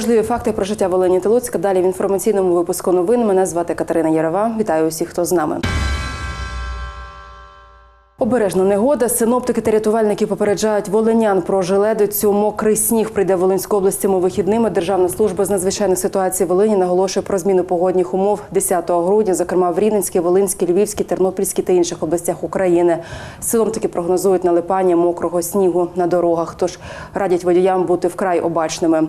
Важливі факти про життя Волині Телуцька. Далі в інформаційному випуску новин. Мене звати Катерина Єрова. Вітаю усіх, хто з нами. Обережна негода. Синоптики та рятувальники попереджають волинян про желедицю. Мокрий сніг прийде в Волинську область цими вихідними. Державна служба з надзвичайних ситуацій Волині наголошує про зміну погодних умов 10 грудня, зокрема в Рівненській, Волинській, Львівській, Тернопільській та інших областях України. Синоптики прогнозують налипання мокрого снігу на дорогах. Тож радять водіям бути вкрай обачними.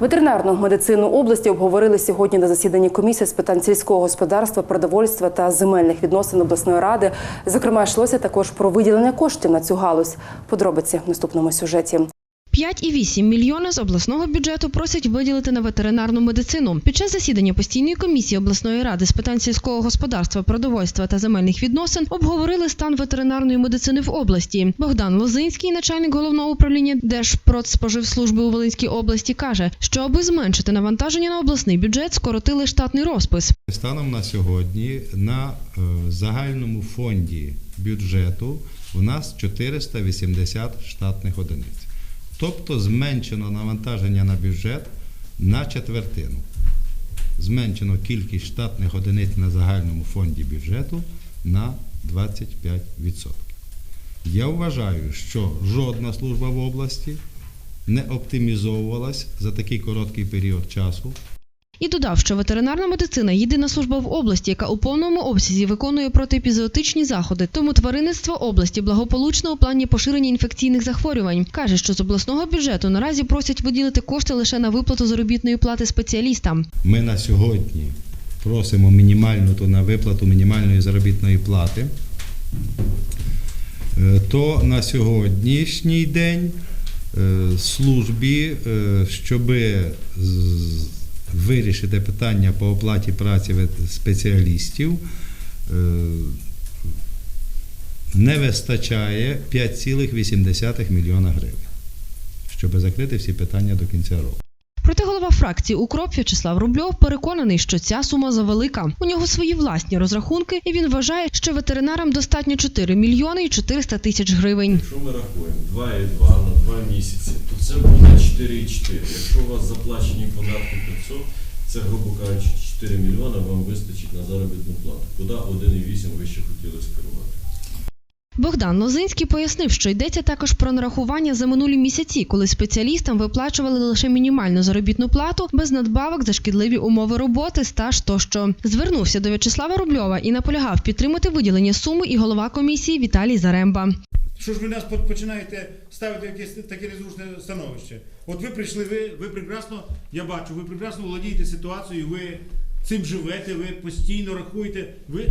Ветеринарну медицину області обговорили сьогодні на засіданні комісії з питань сільського господарства, продовольства та земельних відносин обласної ради. Зокрема, йшлося також про виділення коштів на цю галузь. Подробиці в наступному сюжеті. 5,8 мільйона з обласного бюджету просять виділити на ветеринарну медицину. Під час засідання постійної комісії обласної ради з питань сільського господарства, продовольства та земельних відносин обговорили стан ветеринарної медицини в області. Богдан Лозинський, начальник головного управління Держпродспоживслужби у Волинській області, каже, що аби зменшити навантаження на обласний бюджет, скоротили штатний розпис. Станом на сьогодні на е, загальному фонді бюджету у нас 480 штатних одиниць. Тобто зменшено навантаження на бюджет на четвертину. Зменшено кількість штатних одиниць на загальному фонді бюджету на 25%. Я вважаю, що жодна служба в області не оптимізовувалась за такий короткий період часу І додав, що ветеринарна медицина єдина служба в області, яка у повному обсязі виконує протиепізоотичні заходи. Тому тваринництво області благополучно у плані поширення інфекційних захворювань. каже, що з обласного бюджету наразі просять виділити кошти лише на виплату заробітної плати спеціалістам. Ми на сьогодні просимо мінімальну то на виплату мінімальної заробітної плати. Е, То на сьогоднішній день е, службі, щоб вирішити питання по оплаті праці спеціалістів, е, не вистачає 5,8 мільйона гривень, щоб закрити всі питання до кінця року. Проте голова фракції УКРОП В'ячеслав Рубльов переконаний, що ця сума завелика. У нього свої власні розрахунки, і він вважає, що ветеринарам достатньо 4 мільйони і 400 тисяч гривень. Якщо ми рахуємо 2,2 на 2 місяці, то це буде 4,4. Якщо у вас заплачені податки 500, це, грубо кажучи, 4 мільйони вам вистачить на заробітну плату. Куди 1,8 ви ще хотіли скерувати? Богдан Лозинський пояснив, що йдеться також про нарахування за минулі місяці, коли спеціалістам виплачували лише мінімальну заробітну плату без надбавок за шкідливі умови роботи, стаж тощо. Звернувся до В'ячеслава Рубльова і наполягав підтримати виділення суми і голова комісії Віталій Заремба. Що ж ви нас починаєте ставити якесь таке незручне становище? От ви прийшли, ви, ви прекрасно, я бачу, ви прекрасно володієте ситуацією, ви цим живете, ви постійно рахуєте. Ви...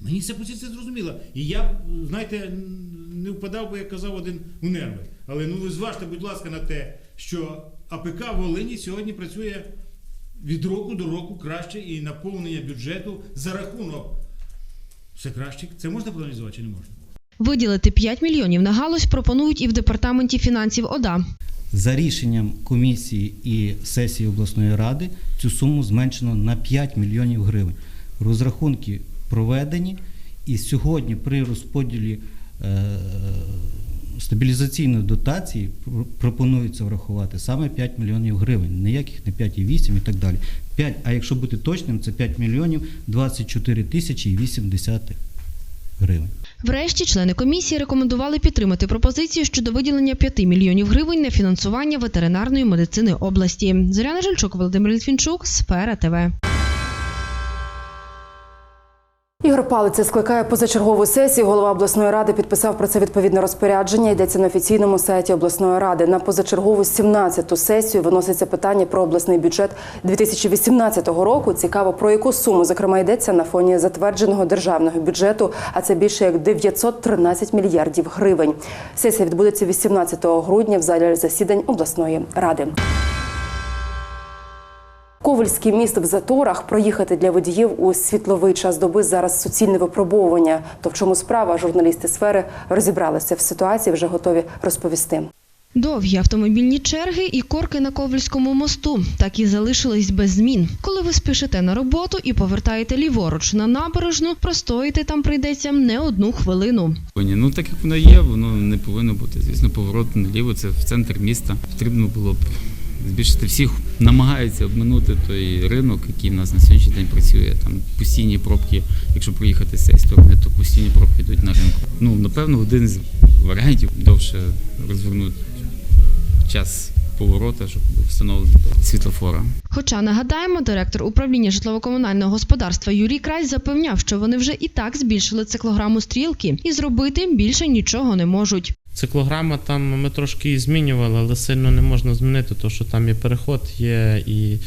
Мені ця позиція зрозуміла. І я, знаєте, не впадав би, як казав один у нерви. Але ну ви зважте, будь ласка, на те, що АПК в Волині сьогодні працює від року до року краще і наповнення бюджету за рахунок. Все краще. Це можна проаналізувати чи не можна? Виділити 5 мільйонів на галузь пропонують і в департаменті фінансів ОДА. За рішенням комісії і сесії обласної ради цю суму зменшено на 5 мільйонів гривень. Розрахунки проведені, і сьогодні при розподілі е, стабілізаційної дотації пропонується врахувати саме 5 мільйонів гривень, ніяких не 5,8 і так далі. 5, а якщо бути точним, це 5 мільйонів 24 тисячі і 8 десятих гривень. Врешті члени комісії рекомендували підтримати пропозицію щодо виділення 5 мільйонів гривень на фінансування ветеринарної медицини області. Зоряна Жильчук, Володимир Літвінчук, Сфера ТВ. Ігор Палиця скликає позачергову сесію. Голова обласної ради підписав про це відповідне розпорядження. Йдеться на офіційному сайті обласної ради. На позачергову 17-ту сесію виноситься питання про обласний бюджет 2018 року. Цікаво, про яку суму зокрема йдеться на фоні затвердженого державного бюджету. А це більше як 913 мільярдів гривень. Сесія відбудеться 18 грудня в залі засідань обласної ради. Ковальський міст в заторах проїхати для водіїв у світловий час доби зараз суцільне випробовування. То в чому справа журналісти сфери розібралися в ситуації, вже готові розповісти. Довгі автомобільні черги і корки на Ковальському мосту так і залишились без змін. Коли ви спішите на роботу і повертаєте ліворуч на набережну, простоїти там прийдеться не одну хвилину. Ні, Ну так як воно є, воно не повинно бути. Звісно, поворот наліво це в центр міста. Потрібно було б збільшити всіх, намагаються обминути той ринок, який в нас на сьогоднішній день працює. Там постійні пробки, якщо проїхати з цієї сторони, то постійні пробки йдуть на ринку. Ну, напевно, один з варіантів довше розвернути час поворота, щоб встановлено світлофора. Хоча нагадаємо, директор управління житлово-комунального господарства Юрій Крась запевняв, що вони вже і так збільшили циклограму стрілки і зробити більше нічого не можуть. Циклограма там ми трошки її змінювали, але сильно не можна змінити, тому що там і переход є, і,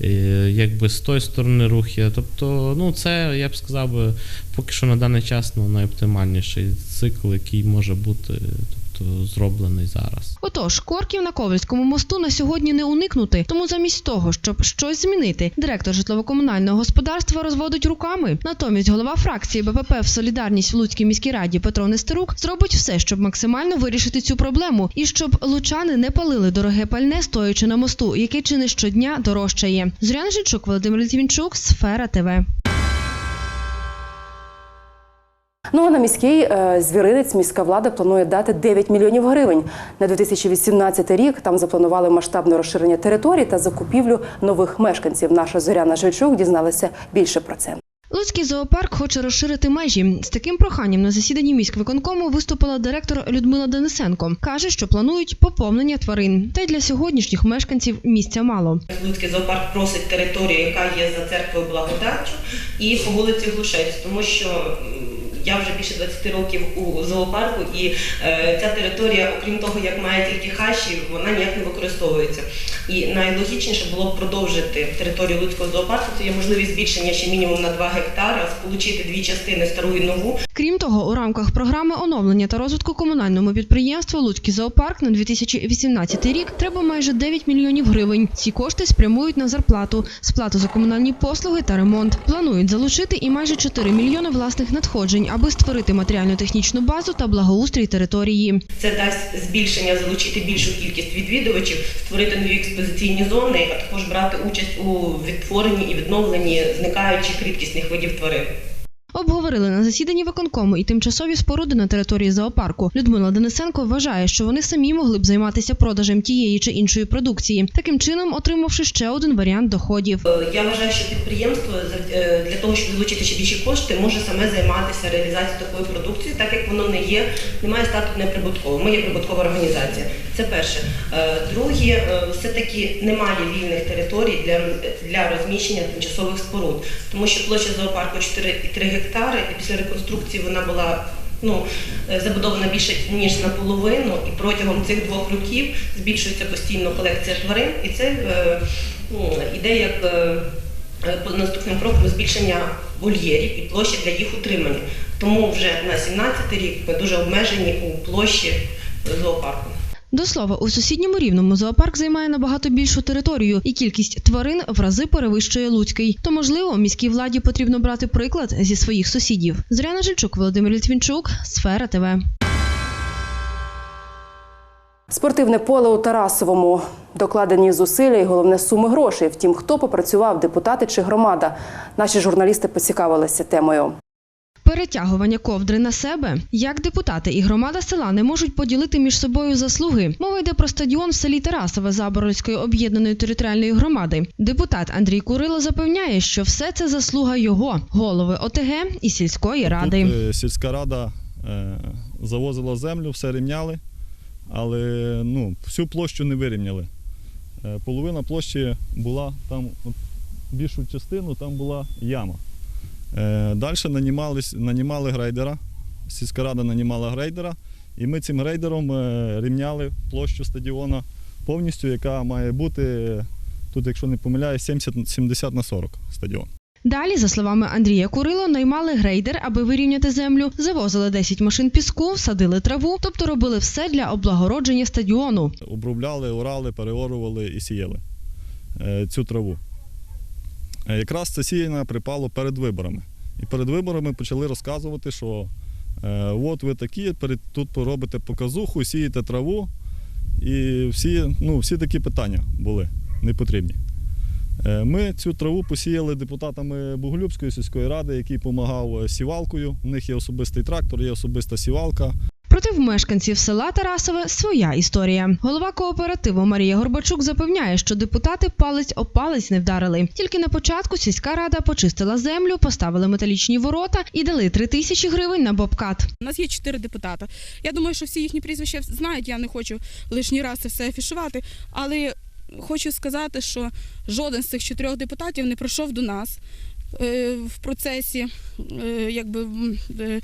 і якби з тої сторони рух є. Тобто, ну це я б сказав поки що на даний час ну, найоптимальніший цикл, який може бути тобто, зроблений зараз. Отож, корків на Ковальському мосту на сьогодні не уникнути. Тому замість того, щоб щось змінити, директор житлово-комунального господарства розводить руками. Натомість голова фракції БПП в Солідарність в Луцькій міській раді Петро Нестерук зробить все, щоб максимально вирішити цю проблему, і щоб лучани не палили дороге пальне, стоячи на мосту, яке чи не щодня дорожчає. Зоряна Жичук, Володимир Літвінчук, Сфера ТВ. Ну а на міський е, звіринець міська влада планує дати 9 мільйонів гривень на 2018 рік. Там запланували масштабне розширення територій та закупівлю нових мешканців. Наша Зоряна Жильчук дізналася більше про це. Луцький зоопарк хоче розширити межі. З таким проханням на засіданні міськвиконкому виступила директор Людмила Денисенко. каже, що планують поповнення тварин. Та й для сьогоднішніх мешканців місця мало. Луцький зоопарк просить територію, яка є за церквою благодаттю, і по вулиці Глушець, тому що я вже більше 20 років у зоопарку, і е, ця територія, окрім того, як має тільки хащі, вона ніяк не використовується. І найлогічніше було б продовжити територію Луцького зоопарку. Це є можливість збільшення ще мінімум на 2 гектари, сполучити дві частини стару і нову, Крім того, у рамках програми оновлення та розвитку комунальному підприємству Луцький зоопарк на 2018 рік треба майже 9 мільйонів гривень. Ці кошти спрямують на зарплату, сплату за комунальні послуги та ремонт. Планують залучити і майже 4 мільйони власних надходжень, аби створити матеріально-технічну базу та благоустрій території. Це дасть збільшення, залучити більшу кількість відвідувачів, створити нові експозиційні зони, а також брати участь у відтворенні і відновленні зникаючих рідкісних видів тварин. Обговорили на засіданні виконкому і тимчасові споруди на території зоопарку. Людмила Денисенко вважає, що вони самі могли б займатися продажем тієї чи іншої продукції, таким чином отримавши ще один варіант доходів. Е, Я вважаю, що підприємство е, для того, щоб залучити ще більші кошти, може саме займатися реалізацією такої продукції, так як воно не є, не має статусу неприбутковим. Ми є прибуткова організація. Це перше. Е, Друге, е, все-таки немає вільних територій для, для розміщення тимчасових споруд, тому що площа зоопарку 4,3 гектари, і після реконструкції вона була. Ну, е, забудована більше ніж наполовину, і протягом цих двох років збільшується постійно колекція тварин, і це е, ну, іде як е, по- наступним кроком збільшення вольєрів і площі для їх утримання. Тому вже на 17 рік ми дуже обмежені у площі зоопарку. До слова, у сусідньому рівному зоопарк займає набагато більшу територію, і кількість тварин в рази перевищує Луцький. То можливо, міській владі потрібно брати приклад зі своїх сусідів. Зоряна Жильчук, Володимир Літвінчук, Сфера ТВ. Спортивне поле у Тарасовому. Докладені зусилля і головне суми грошей. Втім, хто попрацював, депутати чи громада. Наші журналісти поцікавилися темою. Перетягування ковдри на себе. Як депутати і громада села не можуть поділити між собою заслуги. Мова йде про стадіон в селі Тарасове Заборольської об'єднаної територіальної громади. Депутат Андрій Курило запевняє, що все це заслуга його, голови ОТГ і сільської ради. Тут е, сільська рада е, завозила землю, все рівняли, але ну, всю площу не вирівняли. Е, половина площі була там, от, більшу частину там була яма. Е, Далі нанімали грейдера, сільська рада нанімала грейдера, і ми цим грейдером е, рівняли площу стадіона повністю, яка має бути, тут, якщо не помиляюсь, 70, 70 на 40 стадіон. Далі, за словами Андрія Курило, наймали грейдер, аби вирівняти землю, завозили 10 машин піску, садили траву, тобто робили все для облагородження стадіону. обробляли, орали, переорували і сіяли е, цю траву. Е, Якраз це сіяння припало перед виборами. І перед виборами почали розказувати, що е, от ви такі, тут робите показуху, сієте траву. І всі, ну, всі такі питання були непотрібні. Е, Ми цю траву посіяли депутатами Боголюбської сільської ради, який допомагав сівалкою. У них є особистий трактор, є особиста сівалка. Проте в мешканців села Тарасове своя історія. Голова кооперативу Марія Горбачук запевняє, що депутати палець о палець не вдарили. Тільки на початку сільська рада почистила землю, поставили металічні ворота і дали три тисячі гривень на бобкат. У нас є чотири депутата. Я думаю, що всі їхні прізвища знають. Я не хочу лишній раз це все афішувати, але хочу сказати, що жоден з цих чотирьох депутатів не прийшов до нас. Е, В процесі е, якби, е,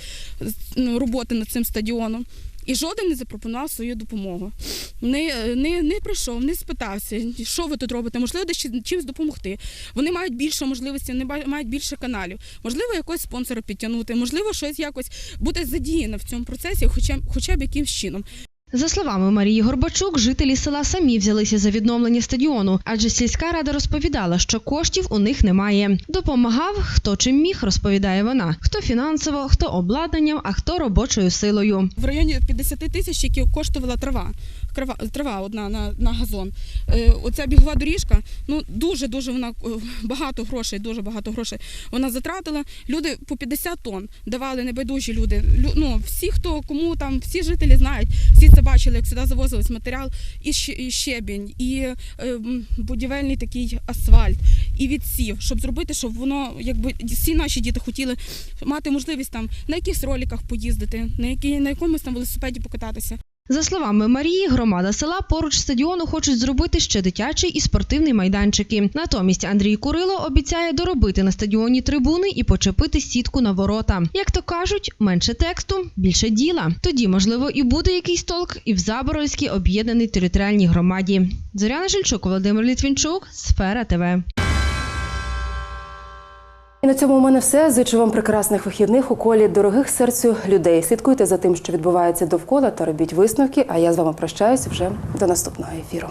ну, роботи над цим стадіоном. І жоден не запропонував свою допомогу. Не, не, не прийшов, не спитався, що ви тут робите, можливо, десь чи- чимось допомогти. Вони мають більше можливостей, вони мають більше каналів. Можливо, якогось спонсора підтягнути, можливо, щось якось бути задіяно в цьому процесі, хоча, хоча б якимсь чином. За словами Марії Горбачук, жителі села самі взялися за відновлення стадіону, адже сільська рада розповідала, що коштів у них немає. Допомагав хто чим міг, розповідає вона. Хто фінансово, хто обладнанням, а хто робочою силою. В районі 50 тисяч, які коштувала трава. Трава, трава одна на, на газон. Е, оця бігова доріжка, ну дуже дуже вона е, багато грошей, дуже багато грошей вона затратила. Люди по 50 тонн давали небайдужі люди. Лю, ну, всі, хто кому там, всі жителі знають, всі це бачили, як сюди завозились матеріал, і, щебінь, і е, будівельний такий асфальт, і відсів, щоб зробити, щоб воно, якби всі наші діти хотіли мати можливість там на якихось роликах поїздити, на, які, на якомусь там велосипеді покататися. За словами Марії, громада села поруч стадіону хочуть зробити ще дитячий і спортивний майданчики. Натомість Андрій Курило обіцяє доробити на стадіоні трибуни і почепити сітку на ворота. Як то кажуть, менше тексту, більше діла. Тоді, можливо, і буде якийсь толк і в Заборольській об'єднаній територіальній громаді. Зоряна Жильчук, Володимир Літвінчук, Сфера ТВ. І на цьому у мене все. Зичу вам прекрасних вихідних у колі дорогих серцю людей. Слідкуйте за тим, що відбувається довкола, та робіть висновки. А я з вами прощаюся вже до наступного ефіру.